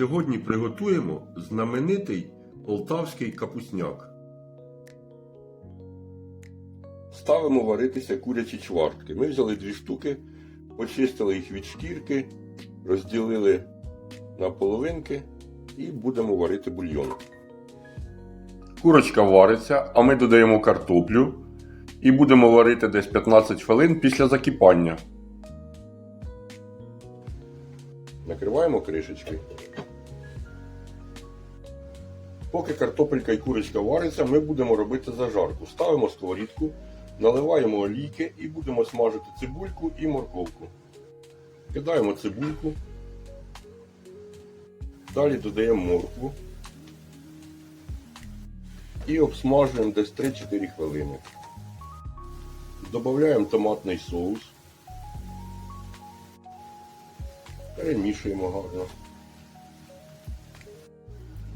Сьогодні приготуємо знаменитий полтавський капусняк. Ставимо варитися курячі чвартки. Ми взяли дві штуки, почистили їх від шкірки, розділили на половинки і будемо варити бульйон. Курочка вариться, а ми додаємо картоплю і будемо варити десь 15 хвилин після закипання. Накриваємо кришечки. Поки картопелька і курочка вариться, ми будемо робити зажарку. Ставимо сковорідку, наливаємо олійки і будемо смажити цибульку і морковку. Кидаємо цибульку. Далі додаємо моркву. І обсмажуємо десь 3-4 хвилини. Додаємо томатний соус. Перемішуємо гарно.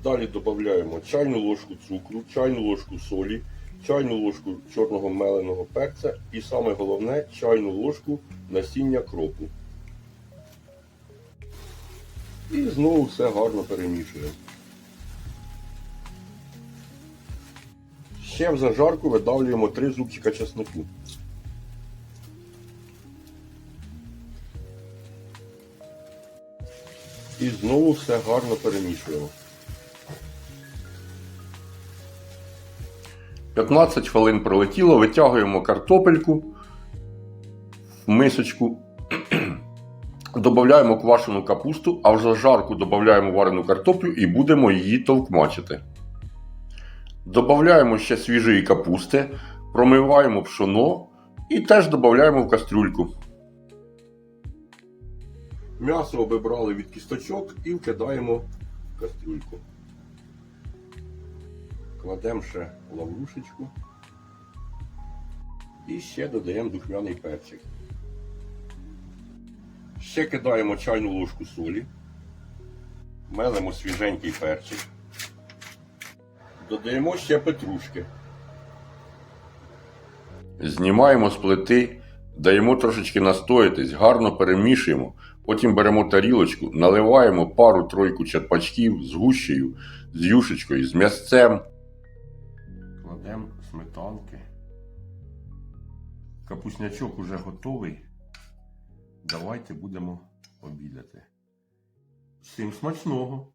Далі додаємо чайну ложку цукру, чайну ложку солі, чайну ложку чорного меленого перця і саме головне чайну ложку насіння кропу. І знову все гарно перемішуємо. Ще в зажарку видавлюємо 3 зубчика чеснику. І знову все гарно перемішуємо. 15 хвилин пролетіло, витягуємо картопельку в мисочку, додаємо квашену капусту, а в зажарку додаємо варену картоплю і будемо її товкмачити. Додаємо ще свіжої капусти, промиваємо пшоно і теж додаємо в кастрюльку. М'ясо обібрали від кісточок і вкидаємо в кастрюльку. Кладемо ще лаврушечку. І ще додаємо духмяний перчик. Ще кидаємо чайну ложку солі. Мелимо свіженький перчик. Додаємо ще петрушки. Знімаємо з плити, даємо трошечки настоятись, гарно перемішуємо. Потім беремо тарілочку, наливаємо пару-тройку черпачків з гущею, з юшечкою, з м'ясцем. Кладемо сметанки. Капуснячок уже готовий. Давайте будемо обідати. Всім смачного!